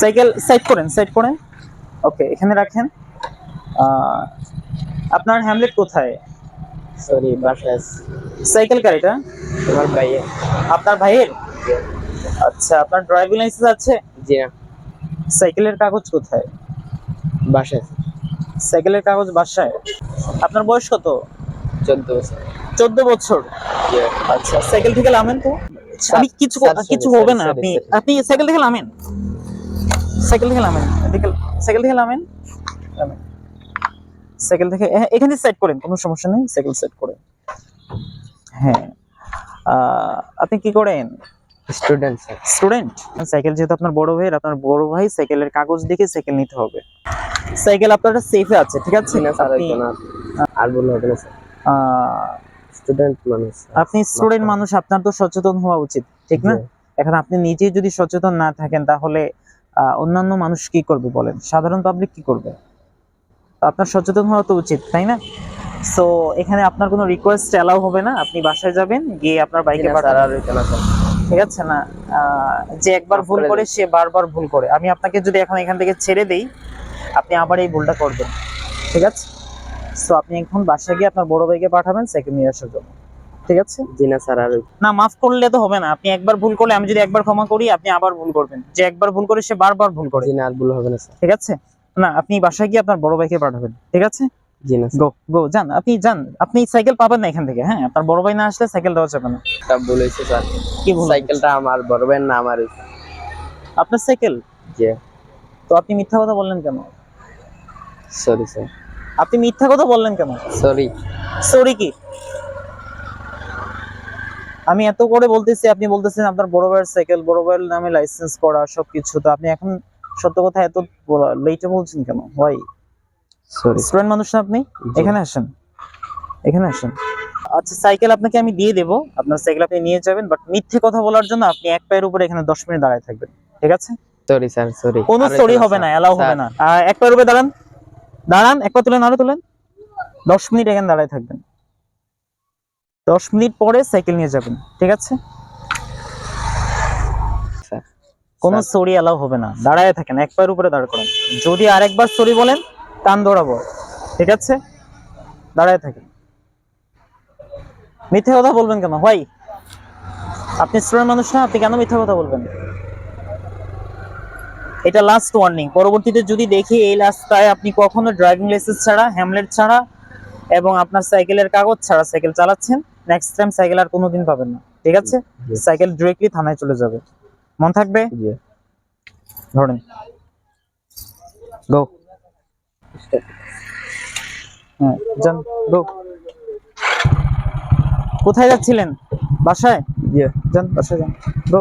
Cycle side করেন side করেন। ওকে এখানে রাখেন। আপনার হ্যামলেট কোথায়? সরি বাসায় সাইকেল কার এটা? তোমার ভাইয়ে আপনার ভাইয়ের? আচ্ছা আপনার ড্রাইভিং লাইসেন্স আছে? জি না সাইকেলের কাগজ কোথায়? বাসায় সাইকেলের কাগজ বাসায়? আপনার বয়স কত? চোদ্দ বছর। চোদ্দ বছর। আচ্ছা সাইকেল থেকে নামেন তো। আমি কিছু কিছু হবে না আপনি আপনি সাইকেল থেকে নামেন। সাইকেল থেকে নামেন সাইকেল থেকে নামেন। সাইকেল থেকে হ্যাঁ, এখানে সেট করেন কোনো সমস্যা নেই সাইকেল সেট করেন। হ্যাঁ আপনি কি করেন? স্টুডেন্ট স্টুডেন্ট সাইকেল যেহেতু আপনার বড় ভাইয়ের আপনার বড় ভাই সাইকেলের কাগজ দেখে সাইকেল নিতে হবে। সাইকেল আপনার সেফে আছে ঠিক আছে? আর না স্যার স্টুডেন্ট মানুষ আপনি স্টুডেন্ট মানুষ আপনার তো সচেতন হওয়া উচিত ঠিক না? এখন আপনি নিজে যদি সচেতন না থাকেন তাহলে অন্যান্য মানুষ কি করবে বলেন? সাধারণ পাবলিক কি করবে? আপনার সচেতন হওয়া তো উচিত তাই না? সো এখানে আপনার কোনো রিকোয়েস্ট অ্যালাউ হবে না আপনি বাসায় যাবেন গিয়ে আপনার বাইকে ঠিক আছে না? যে একবার ভুল করে সে বারবার ভুল করে। আমি আপনাকে যদি এখন এখান থেকে ছেড়ে দেই আপনি আবার এই ভুলটা করবেন। ঠিক আছে? সো আপনি এখন বাসায় গিয়ে আপনার বড় ভাইকে পাঠাবেন সেকেন্ড নিয়ে আসার জন্য। ঠিক আছে? জি না স্যার আর না মাফ করলে তো হবে না। আপনি একবার ভুল করলে আমি যদি একবার ক্ষমা করি আপনি আবার ভুল করবেন। যে একবার ভুল করে সে বারবার ভুল করে। জি না আর বললে হবে না স্যার। ঠিক আছে? না আপনি বাসায় গিয়ে আপনার বড় ভাইকে পাঠাবেন। ঠিক আছে? জি না গো গো যান। আপনি যান। আপনি সাইকেল পাবেন না এখান থেকে হ্যাঁ? আপনার বড় ভাই না আসলে সাইকেল দেওয়া যাবে না। ভুল হয়েছে স্যার। কি ভুল সাইকেলটা আমার বড় ভাইয়ের না আমার। আপনার সাইকেল? জি। তো আপনি মিথ্যা কথা বললেন কেন? Sorry sir. আপনি মিথ্যা কথা বললেন কেন? সরি সরি কি? আমি এত করে বলতেছি আপনি বলতেছেন আপনার বড় ভাইয়ের সাইকেল বড় ভাইয়ের নামে লাইসেন্স করা সবকিছু। তো আপনি এখন সত্য কথা এত লেটে বলছেন কেন? ভাই সরি স্টুডেন্ট মানুষ না আপনি? এখানে আসেন। এখানে আসেন। আচ্ছা সাইকেল আপনাকে আমি দিয়ে দেবো। আপনার সাইকেল আপনি নিয়ে যাবেন বাট মিথ্যে কথা বলার জন্য আপনি এক পায়ের উপরে এখানে দশ মিনিট দাঁড়ায় থাকবেন। ঠিক আছে? সরি স্যার সরি কোনো সরি হবে না এলাও হবে না। এক পায়ের উপরে দাঁড়ান। দাঁড়ান এক পা তুলেন আরও তুলেন। দশ মিনিট এখানে দাঁড়ায় থাকবেন। দশ মিনিট পরে সাইকেল নিয়ে যাবেন ঠিক আছে? কোনো সরি এলাও হবে না। দাঁড়ায় থাকেন এক পায়ের উপরে দাঁড় করেন। যদি আরেকবার সরি বলেন টান দৌড়াবো ঠিক আছে? দাঁড়ায় থাকেন। মিথ্যে কথা বলবেন কেন? ভাই আপনি স্টুডেন্ট মানুষ না আপনি কেন মিথ্যা কথা বলবেন? এটা লাস্ট ওয়ার্নিং পরবর্তীতে যদি দেখি এই রাস্তায় আপনি কখনো ড্রাইভিং লাইসেন্স ছাড়া হ্যামলেট ছাড়া এবং আপনার সাইকেলের কাগজ ছাড়া সাইকেল চালাচ্ছেন নেক্সট টাইম সাইকেল আর কোনোদিন পাবেন না। ঠিক আছে। সাইকেল ডিরেক্টলি থানায় চলে যাবে। মন থাকবে? ধরেন। গো হ্যাঁ যান গো কোথায় যাচ্ছিলেন? বাসায়? যান বাসায় যান। গো